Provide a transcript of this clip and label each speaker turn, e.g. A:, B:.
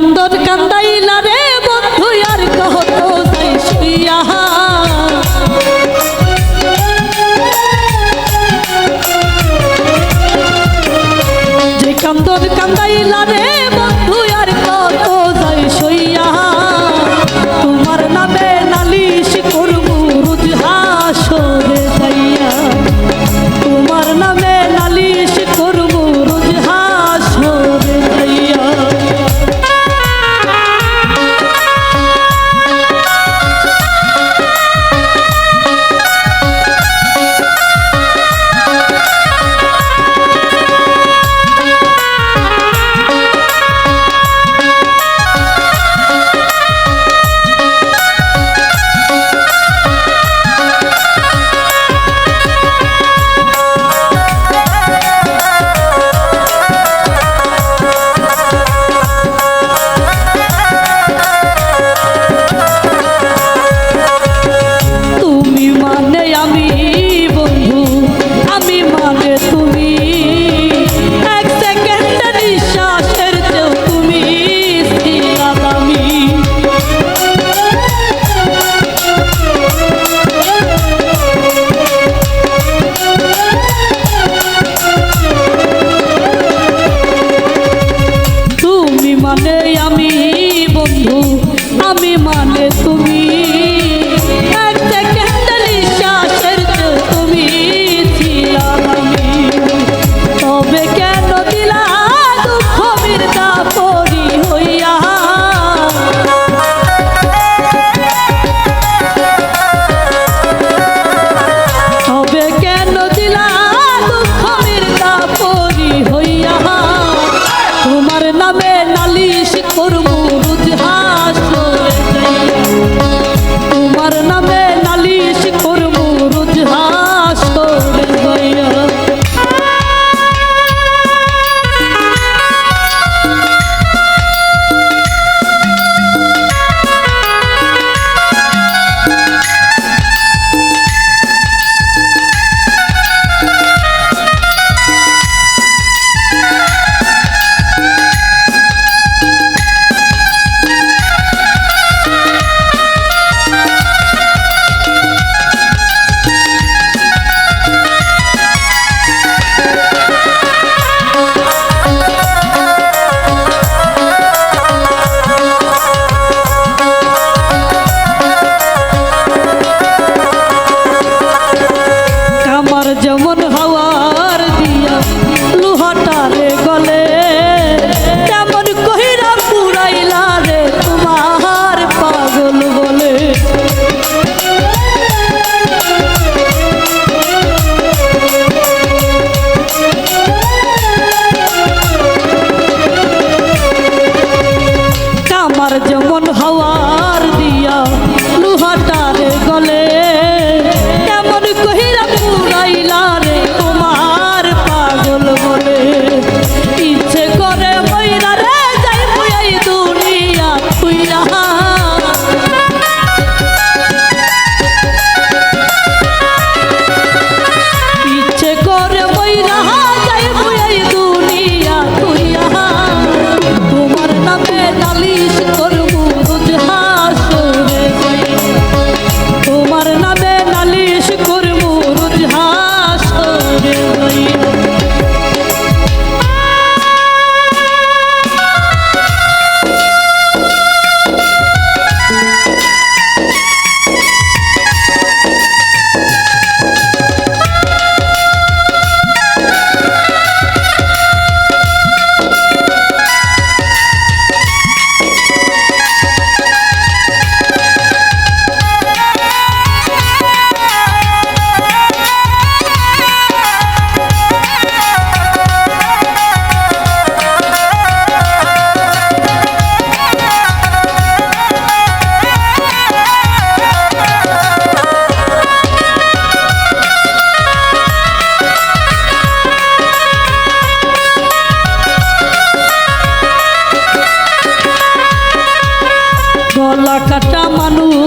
A: কান্দর কান্দাইলা রে বন্ধু আর কহত আহা যে কান্দর কান্দাইলা রে আমার যেমন হাওয়া কাটা মানুষ